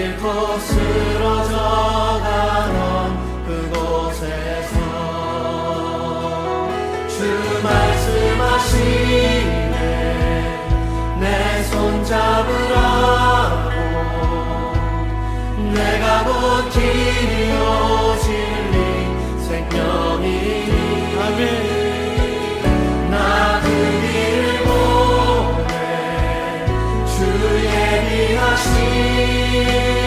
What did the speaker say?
잃고 쓰러져가던 그곳에서 주 말씀하시네. 내 손잡으라고. 내가 곧 길이요 你那心。